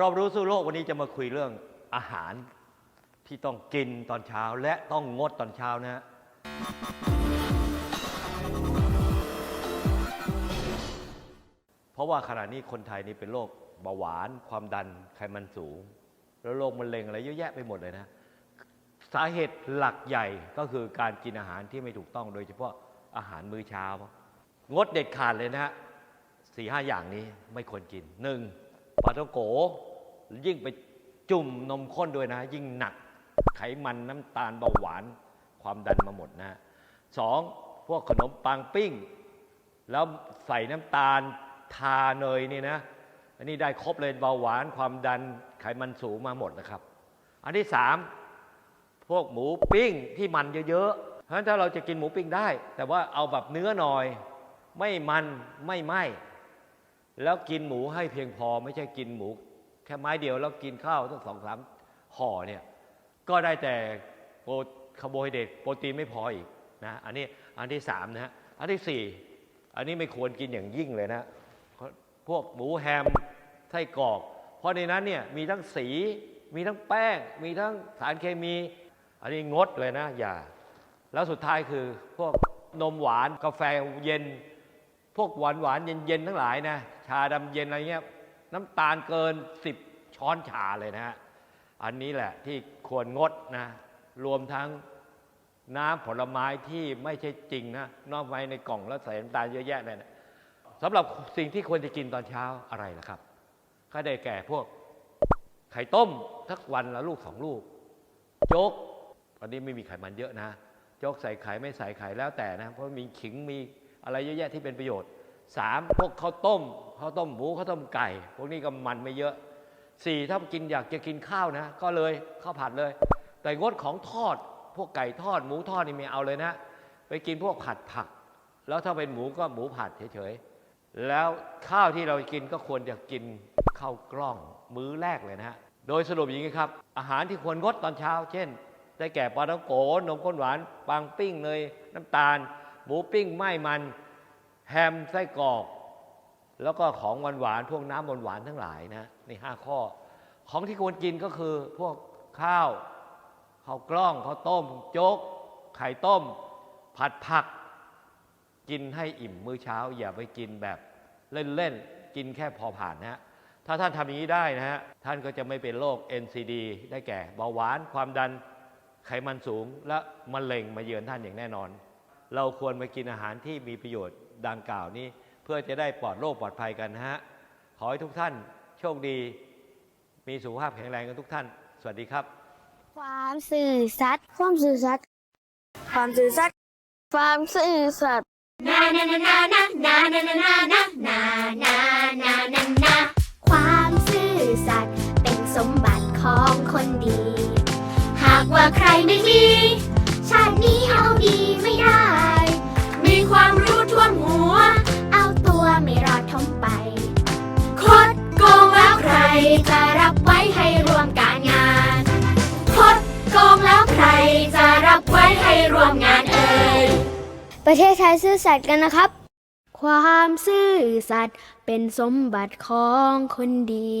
รอบรู้สู้โลกวันนี้จะมาคุยเรื่องอาหารที่ต้องกินตอนเช้าและต้องงดตอนเช้านะฮะเพราะว่าขณะนี้คนไทยนี่เป็นโรคเบาหวานความดันไขมันสูง แล้วโรคมะเร็งอะไรเยอะแยะไปหมดเลยนะ สาเหตุหลักใหญ่ก็คือการกินอาหารที่ไม่ถูกต้องโดยเฉพาะอาหารมื้อเช้า งดเด็ดขาดเลยนะฮะสี่ห้าอย่างนี้ไม่ควรกินหนึ่ง ปลาท่องโกยิ่งไปจุ่มนมข้นด้วยนะ ยิ่งหนักไขมันน้ำตาลเบาหวานความดันมาหมดนะสองพวกขนมปังปิ้ง แล้วใส่น้ำตาลทาเนยนี่นะ อันนี้ได้ครบเลยเบาหวานความดันไขมันสูงมาหมดนะครับ อันที่สามพวกหมูปิ้งที่มันเยอะๆเพราะฉะนั้นถ้าเราจะกินหมูปิ้งได้ แต่ว่าเอาแบบเนื้อหน่อย ไม่มันไม่ไหม แล้วกินหมูให้เพียงพอไม่ใช่กินหมู แค่ไม้เดียวแล้วกินข้าวตั้งสองสามห่อเนี่ยก็ได้แต่โปคาร์โบไฮเดรตโปรตีนไม่พออีกนะอันนี้อันที่สามนะฮะอันที่สี่อันนี้ไม่ควรกินอย่างยิ่งเลยนะพวกหมูแฮมไส้กรอก เพราะในนั้นเนี่ยมีทั้งสีมีทั้งแป้ง มีทั้งสารเคมี อันนี้งดเลยนะอย่า แล้วสุดท้ายคือพวกนมหวานกาแฟเย็น พวกหวานหวานๆเย็นทั้งหลายนะชาดำเย็นอะไรเงี้ยน้ำตาลเกิน10ช้อนชาเลยนะฮะอันนี้แหละที่ควรงดนะรวมทั้งน้ำผลไม้ที่ไม่ใช่จริงนะนอกไว้ในกล่องแล้วใส่น้ำตาลเยอะแยะเลยนะสำหรับสิ่งที่ควรจะกินตอนเช้าอะไรล่ะครับ ก็ได้แก่พวกไข่ต้มทักวันละลูกสองลูก โจ๊กตอนนี้ไม่มีไขมันเยอะนะ โจ๊กใส่ไข่ไม่ใส่ไข่แล้วแต่นะ เพราะมีขิงมี อะไรเยอะแยะที่เป็นประโยชน์สามพวกข้าวต้มข้าวต้มหมูข้าวต้มไก่ พวกนี้ก็มันไม่เยอะสี่ถ้ากินอยากจะกินข้าวนะ ก็เลยข้าวผัดเลย แต่งดของทอด พวกไก่ทอด หมูทอดนี่ไม่เอาเลยนะ ไปกินพวกผัดผัก แล้วถ้าเป็นหมูก็หมูผัดเฉยๆแล้วข้าวที่เรากินก็ควรจะกินข้าวกล้องมื้อแรกเลยนะฮะโดยสรุปอย่างนี้ครับ อาหารที่ควรงดตอนเช้า เช่น ได้แก่ปลาท้องโกนมข้นหวานปังปิ้งเนยน้ำตาล หมูปิ้งไม่มันแฮมไส้กรอก แล้วก็ของหวานๆพวกน้ำหวานๆทั้งหลายนะนี่ห้าข้อ ของที่ควรกินก็คือพวกข้าวข้าวกล้องข้าวต้มโจ๊ก ไข่ต้ม ผัดผัก กินให้อิ่มมื้อเช้า อย่าไปกินแบบเล่นๆ กินแค่พอผ่านนะฮะถ้าท่านทำอย่างนี้ได้นะฮะท่านก็จะไม่เป็นโรค NCD ได้แก่เบาหวานความดันไขมันสูงและมะเร็งมาเยือนท่านอย่างแน่นอน เราควรมากินอาหารที่มีประโยชน์ดังกล่าวนี้ เพื่อจะได้ปลอดโรคปลอดภัยกันนะฮะ ขอให้ทุกท่านโชคดี มีสุขภาพแข็งแรงกันทุกท่าน สวัสดีครับ ความสื่อสัตย์ความสื่อสัตย์ความสื่อสัตย์ความสื่อสัตย์ na na na na na na na na na na na na na na na ความซื่อสัตย์เป็นสมบัติของคนดี หากว่าใครไม่มี จะรับไว้ให้รวมการงานคดโกงแล้วใครจะรับไว้ให้รวมงานเอ่ย ประเทศไทยซื่อสัตย์กันนะครับ ความซื่อสัตย์เป็นสมบัติของคนดี